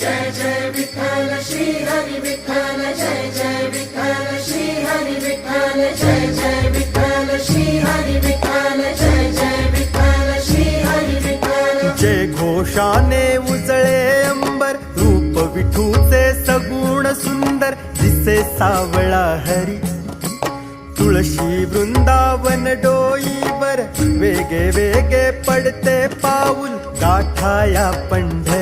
जय जय विठ्ठल श्री हरी विठ्ठल जय जय विठ्ठल श्री हरी विठ्ठल जय जय विठ्ठल श्री हरी विठ्ठल जय जय विठ्ठल श्री हरी विठ्ठल। जय घोषाने उजळे अंबर रूप विठूचे सगुण सुंदर दिसे सावळा हरी। तुळशी वृंदावन डोईवर वेगे वेगे पडते पाऊल गाठाया पंढर।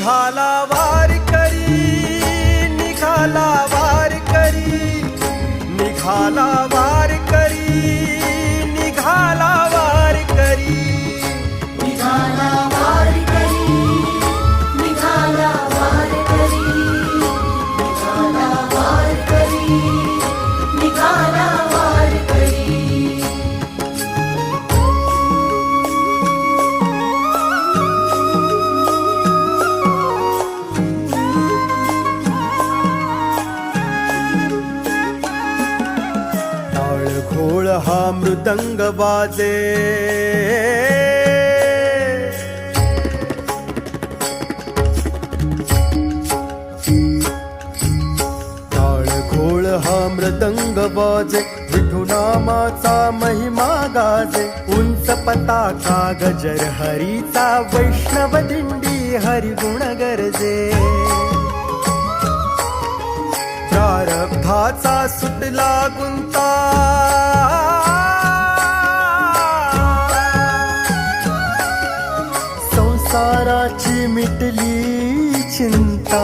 निघाला वार करी निघाला वार करी निघाला वार मृदंग वाजे टाळ घोळ हा मृदंग वाजे विठुनामाचा महिमा गाजे। उंच पताका गजर हरीचा वैष्णव दिंडी हरिगुण गरजे। प्रारब्धाचा सुटला गुंता। मिटली चिंता.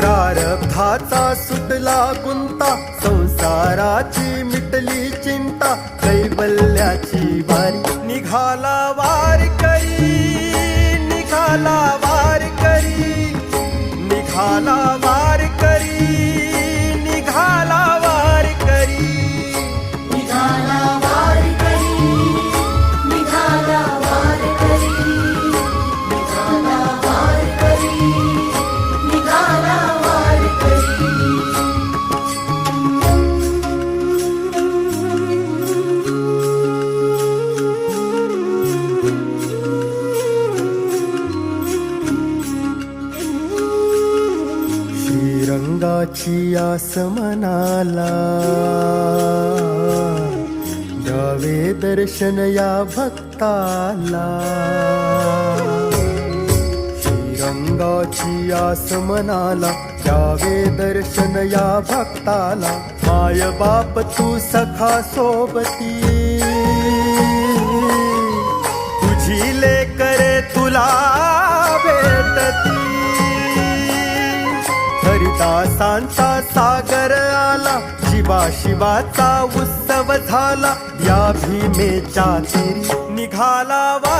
प्रारब्धाचा सुटला गुंता संसाराची मिटली चिंता. कैवल्याची वारी निघाला वार करी निघाला वार करी. निघाला वार आनंदाची आसमनाला द्यावे दर्शन या भक्ताला. श्रीरंगाची आसमनाला द्यावे दर्शन या भक्ताला. माय बाप तू सखा सोबती. तुझी लेकर तुला भेटती. हरिदासांचा सागर आला. शिवा शिवाचा उत्सव झाला. या भीमेच्या तेरी निघाला वा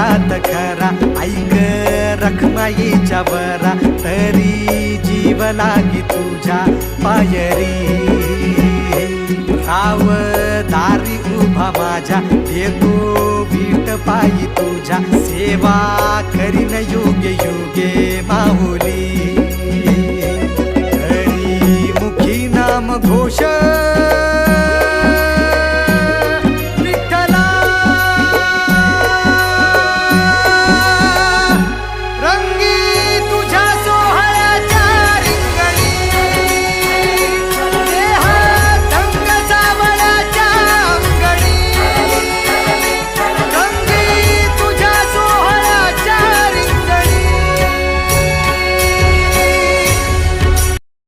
संसारात खरा ऐक रखमाईच्या बरा तरी जीव लागी तुझ्या पायरी. राव दारी उभा माझ्या येतो बीट पायी तुझ्या सेवा करीन योग्य योगे माहुली